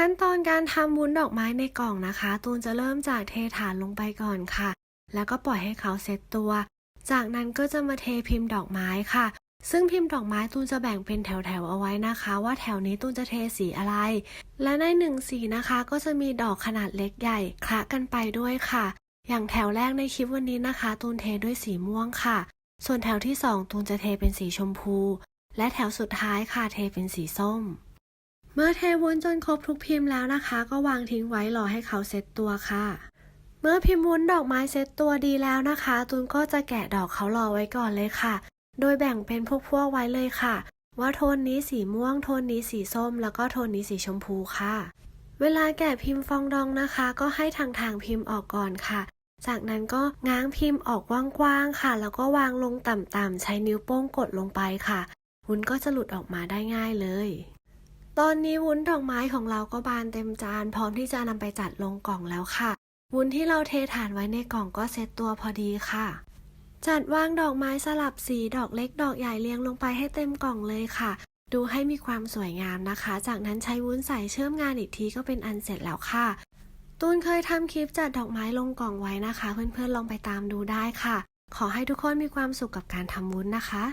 ขั้นตอนการทำวุ้นดอกไม้ในกล่องนะคะ ตูนจะเริ่มจากเทฐานลงไปก่อนค่ะ แล้วก็ปล่อยให้เขาเซตตัว จากนั้นก็จะมาเทพิมพ์ดอกไม้ค่ะ ซึ่งพิมพ์ดอกไม้ตูนจะแบ่งเป็นแถวๆเอาไว้นะคะ ว่าแถวนี้ตูนจะเทสีอะไร และในหนึ่งสีนะคะ ก็จะมีดอกขนาดเล็กใหญ่คละกันไปด้วยค่ะ อย่างแถวแรกในคลิปวันนี้นะคะ ตูนเทด้วยสีม่วงค่ะ ส่วนแถวที่สองตูนจะเทเป็นสีชมพู และแถวสุดท้ายค่ะเทเป็นสีส้ม เมื่อเทวุ้นจนครบทุกพิมพ์แล้วนะคะ ก็วางทิ้งไว้รอให้เขาเซตตัวค่ะ เมื่อพิมพ์วุ้นดอกไม้เซตตัวดีแล้วนะคะตูนก็จะแกะดอกเขารอไว้ก่อนเลยค่ะ โดยแบ่งเป็นพวกๆไว้เลยค่ะ ว่าโทนนี้สีม่วง โทนนี้สีส้ม แล้วก็โทนนี้สีชมพูค่ะ เวลาแกะพิมพ์ฟองดองนะคะ ก็ให้ทางทางพิมพ์ออกก่อนค่ะ จากนั้นก็ง้างพิมพ์ออกกว้างๆค่ะ แล้วก็วางลงต่ำๆใช้นิ้วโป้งกดลงไปค่ะวุ้นก็จะหลุดออกมาได้ง่ายเลย ตอนนี้วุ้นดอกไม้ของเราก็บานเต็มจาน พร้อมที่จะนำไปจัดลงกล่องแล้วค่ะ วุ้นที่เราเทฐานไว้ในกล่องก็เซตตัวพอดีค่ะ จัดวางดอกไม้สลับสีดอกเล็กดอกใหญ่เรียงลงไปให้เต็มกล่องเลยค่ะ ดูให้มีความสวยงามนะคะ จากนั้นใช้วุ้นใส่เชื่อมงานอีกทีก็เป็นอันเสร็จแล้วค่ะ ตูนเคยทำคลิปจัดดอกไม้ลงกล่องไว้นะคะ เพื่อนๆลองไปตามดูได้ค่ะ ขอให้ทุกคนมีความสุขกับการทำวุ้นนะคะ